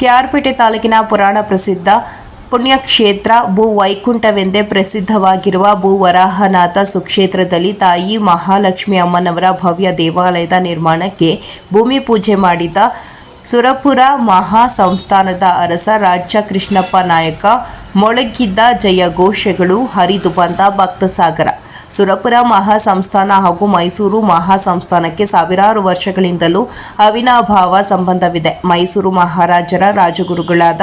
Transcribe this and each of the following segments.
ಕೆಆರ್ಪೇಟೆ ತಾಲೂಕಿನ ಪುರಾಣ ಪ್ರಸಿದ್ಧ ಪುಣ್ಯಕ್ಷೇತ್ರ ಭೂ ವೈಕುಂಠವೆಂದೇ ಪ್ರಸಿದ್ಧವಾಗಿರುವ ಭೂ ವರಾಹನಾಥ ಸುಕ್ಷೇತ್ರದಲ್ಲಿ ತಾಯಿ ಮಹಾಲಕ್ಷ್ಮಿ ಅಮ್ಮನವರ ಭವ್ಯ ದೇವಾಲಯದ ನಿರ್ಮಾಣಕ್ಕೆ ಭೂಮಿ ಪೂಜೆ ಮಾಡಿದ ಸುರಪುರ ಮಹಾ ಸಂಸ್ಥಾನದ ಅರಸ ರಾಜ್ಯ ಕೃಷ್ಣಪ್ಪ ನಾಯಕ ಮೊಳಗಿದ್ದ ಜಯಘೋಷಗಳು ಹರಿದು ಬಂದ ಭಕ್ತಸಾಗರ. ಸುರಪುರ ಮಹಾಸಂಸ್ಥಾನ ಹಾಗೂ ಮೈಸೂರು ಮಹಾ ಸಂಸ್ಥಾನಕ್ಕೆ ಸಾವಿರಾರು ವರ್ಷಗಳಿಂದಲೂ ಅವಿನಾಭಾವ ಸಂಬಂಧವಿದೆ. ಮೈಸೂರು ಮಹಾರಾಜರ ರಾಜಗುರುಗಳಾದ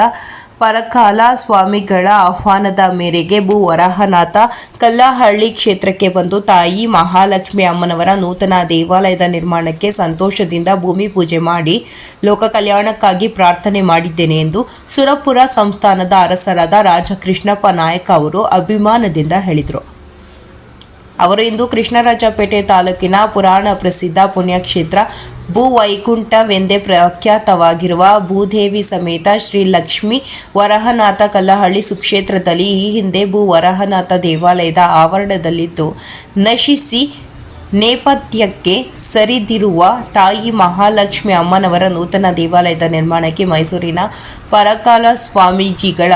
ಪರಕಾಲ ಸ್ವಾಮಿಗಳ ಆಹ್ವಾನದ ಮೇರೆಗೆ ಭೂ ವರಹನಾಥ ಕಲ್ಲಹಳ್ಳಿ ಕ್ಷೇತ್ರಕ್ಕೆ ಬಂದು ತಾಯಿ ಮಹಾಲಕ್ಷ್ಮಿ ಅಮ್ಮನವರ ನೂತನ ದೇವಾಲಯದ ನಿರ್ಮಾಣಕ್ಕೆ ಸಂತೋಷದಿಂದ ಭೂಮಿ ಪೂಜೆ ಮಾಡಿ ಲೋಕ ಕಲ್ಯಾಣಕ್ಕಾಗಿ ಪ್ರಾರ್ಥನೆ ಮಾಡಿದ್ದೇನೆ ಎಂದು ಸುರಪುರ ಸಂಸ್ಥಾನದ ಅರಸರಾದ ರಾಜಕೃಷ್ಣಪ್ಪ ನಾಯಕ ಅವರು ಅಭಿಮಾನದಿಂದ ಹೇಳಿದರು. ಅವರು ಇಂದು ಕೃಷ್ಣರಾಜಪೇಟೆ ತಾಲೂಕಿನ ಪುರಾಣ ಪ್ರಸಿದ್ಧ ಪುಣ್ಯಕ್ಷೇತ್ರ ಭೂ ವೈಕುಂಠವೆಂದೇ ಪ್ರಖ್ಯಾತವಾಗಿರುವ ಭೂದೇವಿ ಸಮೇತ ಶ್ರೀ ಲಕ್ಷ್ಮೀ ವರಹನಾಥ ಕಲ್ಲಹಳ್ಳಿ ಸುಕ್ಷೇತ್ರದಲ್ಲಿ ಈ ಹಿಂದೆ ಭೂ ವರಹನಾಥ ದೇವಾಲಯದ ಆವರಣದಲ್ಲಿದ್ದು, ನಶಿಸಿ ನೇಪಥ್ಯಕ್ಕೆ ಸರಿದಿರುವ ತಾಯಿ ಮಹಾಲಕ್ಷ್ಮಿ ಅಮ್ಮನವರ ನೂತನ ದೇವಾಲಯದ ನಿರ್ಮಾಣಕ್ಕೆ ಮೈಸೂರಿನ ಪರಕಾಲ ಸ್ವಾಮೀಜಿಗಳ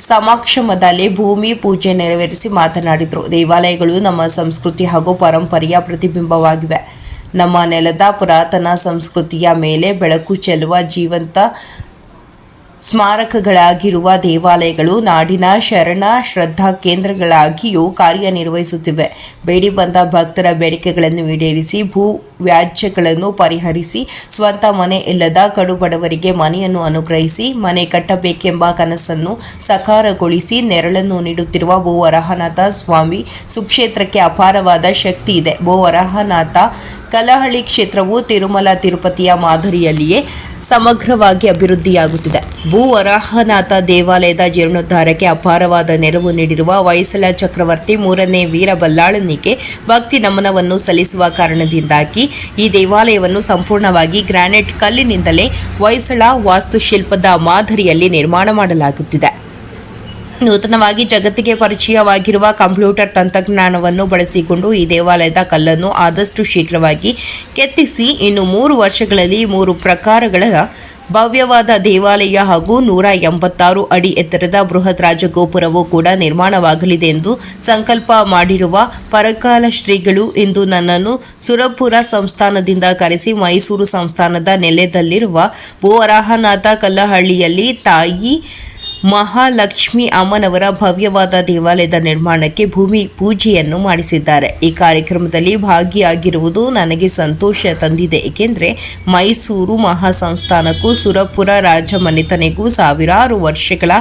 ಸಮಕ್ಷಮದಲ್ಲಿ ಭೂಮಿ ಪೂಜೆ ನೆರವೇರಿಸಿ ಮಾತನಾಡಿದರು. ದೇವಾಲಯಗಳು ನಮ್ಮ ಸಂಸ್ಕೃತಿ ಹಾಗೂ ಪರಂಪರೆಯ ಪ್ರತಿಬಿಂಬವಾಗಿವೆ. ನಮ್ಮ ನೆಲದ ಪುರಾತನ ಸಂಸ್ಕೃತಿಯ ಮೇಲೆ ಬೆಳಕು ಚೆಲ್ಲುವ ಜೀವಂತ ಸ್ಮಾರಕಗಳಾಗಿರುವ ದೇವಾಲಯಗಳು ನಾಡಿನ ಶರಣ ಶ್ರದ್ಧಾ ಕೇಂದ್ರಗಳಾಗಿಯೂ ಕಾರ್ಯನಿರ್ವಹಿಸುತ್ತಿವೆ. ಬೇಡಿ ಬಂದ ಭಕ್ತರ ಬೇಡಿಕೆಗಳನ್ನು ಈಡೇರಿಸಿ, ಭೂ ವ್ಯಾಜ್ಯಗಳನ್ನು ಪರಿಹರಿಸಿ, ಸ್ವಂತ ಮನೆ ಇಲ್ಲದ ಕಡುಬಡವರಿಗೆ ಮನೆಯನ್ನು ಅನುಗ್ರಹಿಸಿ, ಮನೆ ಕಟ್ಟಬೇಕೆಂಬ ಕನಸನ್ನು ಸಕಾರಗೊಳಿಸಿ ನೆರಳನ್ನು ನೀಡುತ್ತಿರುವ ಭೂವರಹನಾಥ ಸ್ವಾಮಿ ಸುಕ್ಷೇತ್ರಕ್ಕೆ ಅಪಾರವಾದ ಶಕ್ತಿ ಇದೆ. ಭೂವರಹನಾಥ ಕಲಹಳ್ಳಿ ಕ್ಷೇತ್ರವು ತಿರುಮಲ, ತಿರುಪತಿಯ ಮಾದರಿಯಲ್ಲಿಯೇ ಸಮಗ್ರವಾಗಿ ಅಭಿವೃದ್ಧಿಯಾಗುತ್ತಿದೆ. ಭೂ ವರಾಹನಾಥ ದೇವಾಲಯದ ಜೀರ್ಣೋದ್ಧಾರಕ್ಕೆ ಅಪಾರವಾದ ನೆರವು ನೀಡಿರುವ ಹೊಯ್ಸಳ ಚಕ್ರವರ್ತಿ ಮೂರನೇ ವೀರ ಬಲ್ಲಾಳನಿಗೆ ಭಕ್ತಿ ನಮನವನ್ನು ಸಲ್ಲಿಸುವ ಕಾರಣದಿಂದಾಗಿ ಈ ದೇವಾಲಯವನ್ನು ಸಂಪೂರ್ಣವಾಗಿ ಗ್ರಾನೈಟ್ ಕಲ್ಲಿನಿಂದಲೇ ಹೊಯ್ಸಳ ವಾಸ್ತುಶಿಲ್ಪದ ಮಾದರಿಯಲ್ಲಿ ನಿರ್ಮಾಣ ಮಾಡಲಾಗುತ್ತಿದೆ. ನೂತನವಾಗಿ ಜಗತ್ತಿಗೆ ಪರಿಚಯವಾಗಿರುವ ಕಂಪ್ಯೂಟರ್ ತಂತ್ರಜ್ಞಾನವನ್ನು ಬಳಸಿಕೊಂಡು ಈ ದೇವಾಲಯದ ಕಲ್ಲನ್ನು ಆದಷ್ಟು ಶೀಘ್ರವಾಗಿ ಕೆತ್ತಿಸಿ, ಇನ್ನು ಮೂರು ವರ್ಷಗಳಲ್ಲಿ ಮೂರು ಪ್ರಕಾರಗಳ ಭವ್ಯವಾದ ದೇವಾಲಯ ಹಾಗೂ ನೂರ ಎಂಬತ್ತಾರು ಅಡಿ ಎತ್ತರದ ಬೃಹತ್ ರಾಜಗೋಪುರವು ಕೂಡ ನಿರ್ಮಾಣವಾಗಲಿದೆ ಎಂದು ಸಂಕಲ್ಪ ಮಾಡಿರುವ ಪರಕಾಲ ಶ್ರೀಗಳು ಇಂದು ನನ್ನನ್ನು ಸುರಪುರ ಸಂಸ್ಥಾನದಿಂದ ಕರೆಸಿ ಮೈಸೂರು ಸಂಸ್ಥಾನದ ನೆಲೆದಲ್ಲಿರುವ ಭೂವರಾಹನಾಥ ಕಲ್ಲಹಳ್ಳಿಯಲ್ಲಿ ತಾಯಿ ಮಹಾಲಕ್ಷ್ಮಿ ಅಮ್ಮನವರ ಭವ್ಯವಾದ ದೇವಾಲಯದ ನಿರ್ಮಾಣಕ್ಕೆ ಭೂಮಿ ಪೂಜೆಯನ್ನು ಮಾಡಿಸಿದ್ದಾರೆ. ಈ ಕಾರ್ಯಕ್ರಮದಲ್ಲಿ ಭಾಗಿಯಾಗಿರುವುದು ನನಗೆ ಸಂತೋಷ ತಂದಿದೆ. ಏಕೆಂದರೆ ಮೈಸೂರು ಮಹಾಸಂಸ್ಥಾನಕ್ಕೂ ಸುರಪುರ ರಾಜಮನೆತನೆಗೂ ಸಾವಿರಾರು ವರ್ಷಗಳ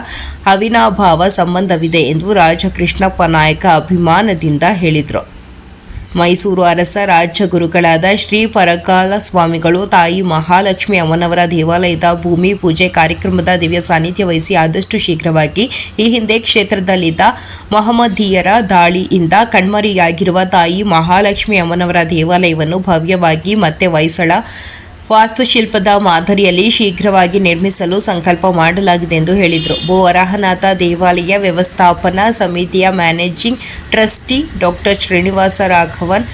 ಅವಿನಾಭಾವ ಸಂಬಂಧವಿದೆ ಎಂದು ರಾಜಕೃಷ್ಣಪ್ಪ ನಾಯಕ ಅಭಿಮಾನದಿಂದ ಹೇಳಿದರು. ಮೈಸೂರು ಅರಸ ರಾಜ್ಯ ಗುರುಗಳಾದ ಶ್ರೀ ಪರಕಾಲ ಸ್ವಾಮಿಗಳು, ತಾಯಿ ಮಹಾಲಕ್ಷ್ಮಿ ಅಮ್ಮನವರ ದೇವಾಲಯದ ಭೂಮಿ ಪೂಜೆ ಕಾರ್ಯಕ್ರಮದ ದಿವ್ಯ ಸಾನ್ನಿಧ್ಯ ವಹಿಸಿ ಆದಷ್ಟು ಶೀಘ್ರವಾಗಿ ಈ ಹಿಂದೆ ಕ್ಷೇತ್ರದಲ್ಲಿದ್ದ ಮೊಹಮ್ಮದೀಯರ ದಾಳಿಯಿಂದ ಕಣ್ಮರೆಯಾಗಿರುವ ತಾಯಿ ಮಹಾಲಕ್ಷ್ಮಿ ಅಮ್ಮನವರ ದೇವಾಲಯವನ್ನು ಭವ್ಯವಾಗಿ ಮತ್ತೆ ಹೊಯ್ಸಳ ವಾಸ್ತುಶಿಲ್ಪದ ಮಾದರಿಯಲ್ಲಿ ಶೀಘ್ರವಾಗಿ ನಿರ್ಮಿಸಲು ಸಂಕಲ್ಪ ಮಾಡಲಾಗಿದೆ ಎಂದು ಹೇಳಿದರು. ಭೂ ವರಾಹನಾಥ ದೇವಾಲಯ ವ್ಯವಸ್ಥಾಪನಾ ಸಮಿತಿಯ managing trustee doctor Srinivasa Raghavan,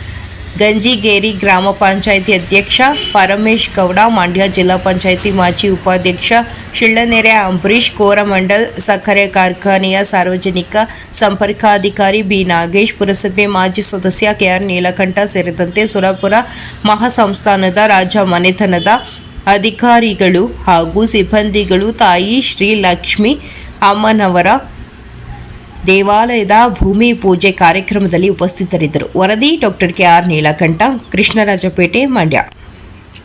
Ganjigeri ಗ್ರಾಮ ಪಂಚಾಯಿತಿ ಅಧ್ಯಕ್ಷ ಪರಮೇಶ್ ಗೌಡ, ಮಂಡ್ಯ ಜಿಲ್ಲಾ ಪಂಚಾಯಿತಿ ಮಾಜಿ ಉಪಾಧ್ಯಕ್ಷ ಶಿಳ್ಳನೆರೆ ಅಂಬರೀಷ್, ಕೋರಮಂಡಲ್ ಸಕ್ಕರೆ ಕಾರ್ಖಾನೆಯ ಸಾರ್ವಜನಿಕ ಸಂಪರ್ಕಾಧಿಕಾರಿ ಬಿ ನಾಗೇಶ್, ಪುರಸಭೆ ಮಾಜಿ ಸದಸ್ಯ ಕೆಆರ್ ನೀಲಕಂಠ ಸೇರಿದಂತೆ ಸುರಪುರ ಮಹಾಸಂಸ್ಥಾನದ ರಾಜ ಮನೆತನದ ಅಧಿಕಾರಿಗಳು ಹಾಗೂ ಸಿಬ್ಬಂದಿಗಳು, ತಾಯಿ ಶ್ರೀ ಲಕ್ಷ್ಮಿ ಅಮ್ಮನವರ ದೇವಾಲಯದ ಭೂಮಿ ಪೂಜೆ ಕಾರ್ಯಕ್ರಮದಲ್ಲಿ ಉಪಸ್ಥಿತರಿದ್ದರು. ವರದಿ ಡಾಕ್ಟರ್ ಕೆಆರ್ ನೀಲಕಂಠ ಕೃಷ್ಣರಾಜಪೇಟೆ ಮಂಡ್ಯ.